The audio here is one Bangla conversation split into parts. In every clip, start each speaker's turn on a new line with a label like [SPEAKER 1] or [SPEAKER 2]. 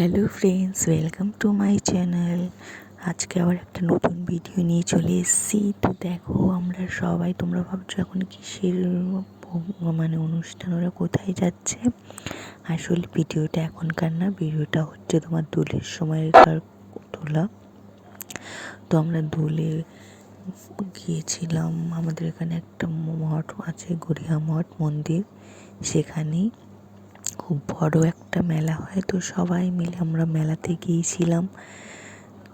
[SPEAKER 1] Hello friends welcome to my channel আজকে আবার একটা নতুন ভিডিও নিয়ে চলে এসেছি। তো দেখো, আমরা সবাই, তোমরা ভাবছ এখন কিসের মানে অনুষ্ঠান, ওরা কোথায় যাচ্ছে? আসলে ভিডিওটা এখনকার না ভিডিওটা হচ্ছে তোমার দোলের সময়কার তোলা। তো আমরা দোলে গিয়েছিলাম, আমাদের এখানে একটা মঠ আছে, গড়িয়া মঠ মন্দির, সেখানেই। খুব বড় একটা মেলা হয়। তো সবাই মিলে আমরা মেলাতে গিয়েছিলাম।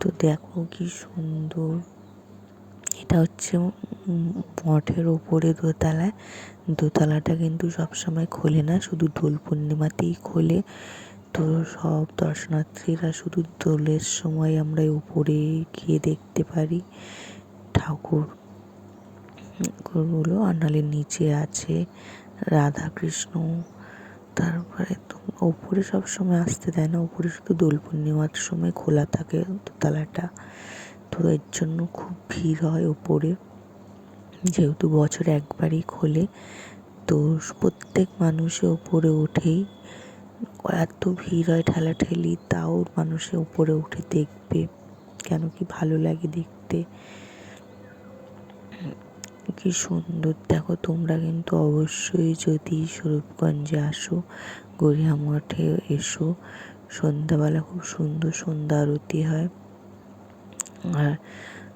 [SPEAKER 1] তো দেখো কি সুন্দর। এটা হচ্ছে মঠের ওপরে দোতলায় দোতলাটা কিন্তু সবসময় খোলে না, শুধু দোল পূর্ণিমাতেই খোলে। তো সব দর্শনার্থীরা শুধু দোলের সময় আমরা উপরে গিয়ে দেখতে পারি। ঠাকুরগুলো আর নাহলে নিচে আছে রাধা কৃষ্ণ তারপরে তো ওপরে সব সময় আসতে দেয় না। ওপরে শুধু দোল পূর্ণিমার সময় খোলা থাকে দোতলাটা। তো এর জন্য খুব ভিড় হয় ওপরে। যেহেতু বছরে একবারই খোলে, তো প্রত্যেক মানুষে ওপরে ওঠেই। এত ভিড় হয় ঠেলাঠেলি, তাও মানুষে উপরে উঠে দেখবে। কেন কি ভালো লাগে দেখতে। কি সুন্দর। দেখো, তোমরা কিন্তু অবশ্যই যদি স্বরূপগঞ্জে আসো গড়িয়া মঠে এসো, সন্ধ্যাবেলা খুব সুন্দর সন্ধ্যা আরতি হয়। আর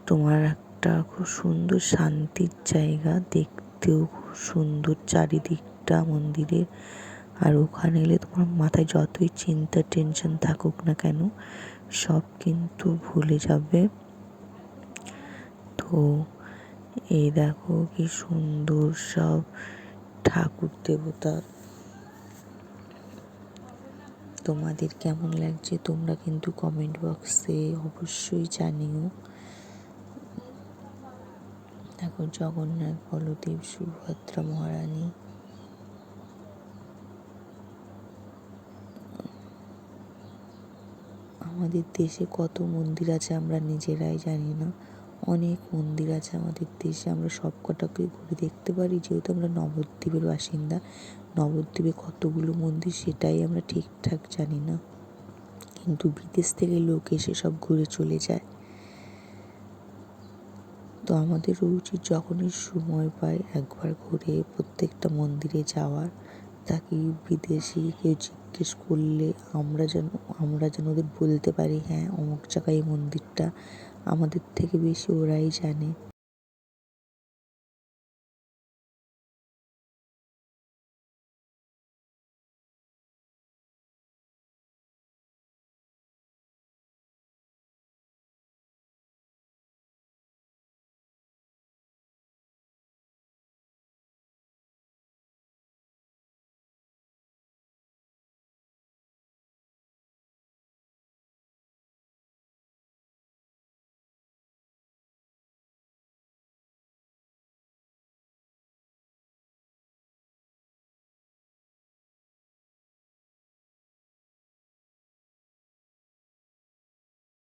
[SPEAKER 1] তোমার একটা খুব সুন্দর শান্তির জায়গা, দেখতেও খুব সুন্দর চারিদিকটা মন্দিরের। আর ওখানে এলে তোমার মাথায় যতই চিন্তা, টেনশন থাকুক না কেন, সব কিন্তু ভুলে যাবে। তো এই দেখো কি সুন্দর সব ঠাকুর দেবতা। তোমাদের কেমন লাগছে তোমরা কিন্তু কমেন্ট বক্সে অবশ্যই জানিও। দেখো জগন্নাথ, বলদেব, সুভদ্রা মহারানী। আমাদের দেশে কত মন্দির আছে আমরা নিজেরাই জানি না। অনেক মন্দির আছে আমাদের দেশে, আমরা সব কটাকে ঘুরে দেখতে পারি। যেহেতু আমরা নবদ্বীপের বাসিন্দা, নবদ্বীপে কতগুলো মন্দির সেটাই আমরা ঠিকঠাক জানি না। কিন্তু বিদেশ থেকে লোক এসে সব ঘুরে চলে যায়। তো আমাদেরও উচিত যখনই সময় পাই একবার ঘুরে প্রত্যেকটা মন্দিরে যাওয়ার তাকে বিদেশি কেউ জিজ্ঞেস করলে, আমরা যেন আমরা যেন ওদের বলতে পারি। হ্যাঁ অমুক জায়গায় এই মন্দিরটা আমাদের থেকে বেশি ওরাই জানে।